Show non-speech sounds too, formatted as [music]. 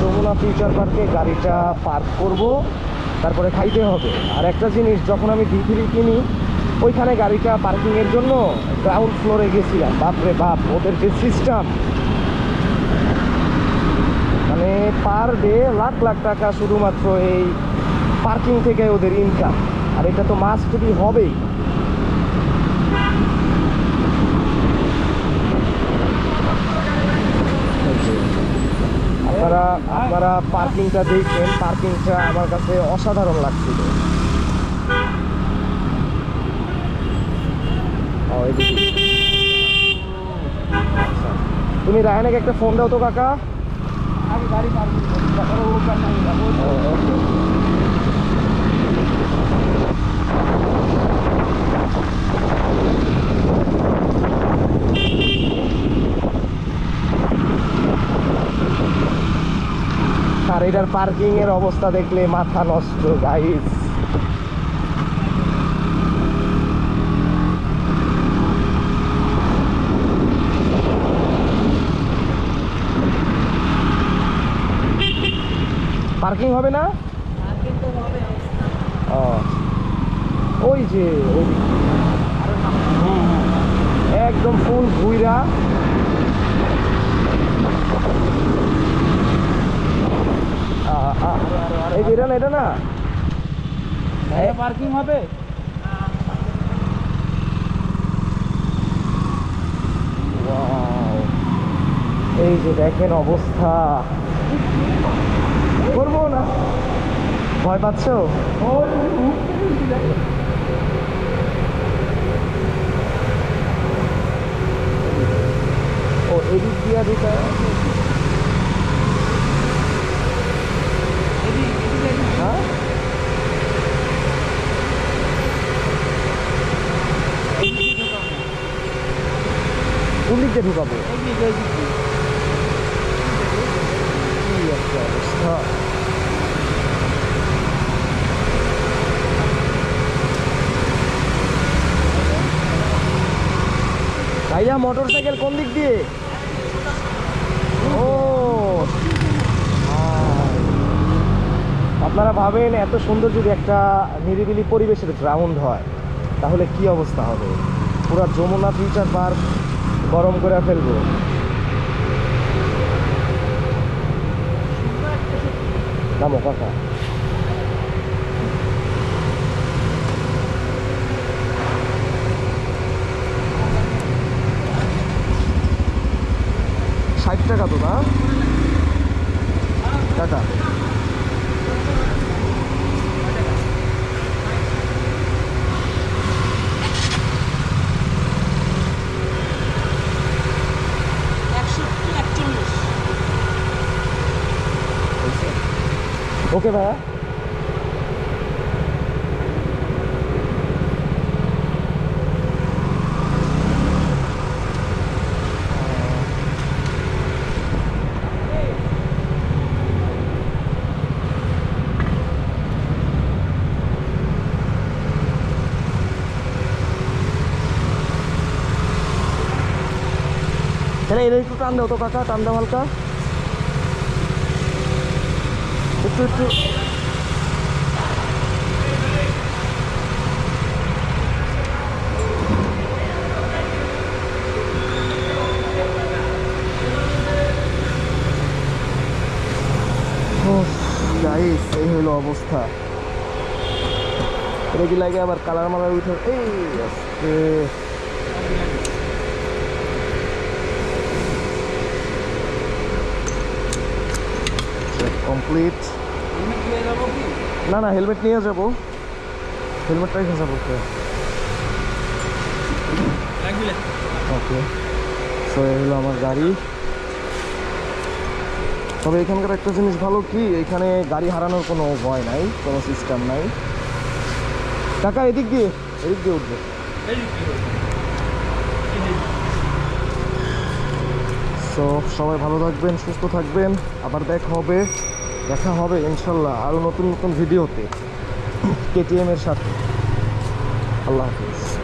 Jamuna future পার্কে গাড়িটা park করব, তারপরে খাইতে হবে। আর একটা জিনিস, যখন আমি ডি থ্রি কিনি, ওইখানে গাড়িটা পার্কিংয়ের জন্য গ্রাউন্ড ফ্লোরে গেছিলাম। বাপরে বাপ, ওদের যে সিস্টেম মানে পার ডে লাখ লাখ টাকা শুধুমাত্র এই পার্কিং থেকে ওদের ইনকাম আর এটা তো মাস্ট বি হবেই। আপনারা আপনারা পার্কিংটা দেখবেন পার্কিংটা আমার কাছে অসাধারণ লাগছিল। আচ্ছা। তুমি রায়নাকে একটা ফোন দাও তো, কাকা আমি গাড়ি পার্কিং করি তারপরে ওখানে আমি যাব ও, ওকে। আর এটার পার্কিং এর অবস্থা দেখলে মাথা নষ্ট গাইস পার্কিং হবে না? ওই যে একদম ফুল ঘুইরা। এই এটা না এটা না। পার্কিং হবে? এই যে দেখেন অবস্থা। করব না? ভয় পাচ্ছ? ও এদিক দিয়া দিতে হ্যাঁ কোন দিক ঢুকাবো। ভাইয়া মোটর সাইকেল কোন দিক দিয়ে? ও। আপনারা ভাবেন এত সুন্দর যদি একটা নিরিবিলি পরিবেশের গ্রাউন্ড হয়, তাহলে কি অবস্থা হবে? পুরো যমুনা ফিউচার পার্ক গরম করে ফেলব। নামো কাকা ষাট টাকা তো না? টাকা। ওকে ভাইয়া তাহলে এটা একটু টান দাও তো কাকা টান দাও একটু একটু। গাইস হলো অবস্থা। এটা কি লাগে আবার কালার মালার উঠে এই আজকে কমপ্লিট না না হেলমেট নিয়ে যাব। হেলমেটটাই যাব ওকে সো এই হলো আমার গাড়ি। তবে এখানকার একটা জিনিস ভালো কি, এখানে গাড়ি হারানোর কোনো ভয় নাই, কোনো সিস্টেম নাই। কাকা, এদিক দিয়ে এদিক দিয়ে উঠবে। সো সবাই ভালো থাকবেন, সুস্থ থাকবেন। আবার দেখা হবে। দেখা হবে ইনশাল্লাহ আরও নতুন নতুন ভিডিওতে। [clears throat] কেটিএম এর সাথে। আল্লাহ হাফিজ।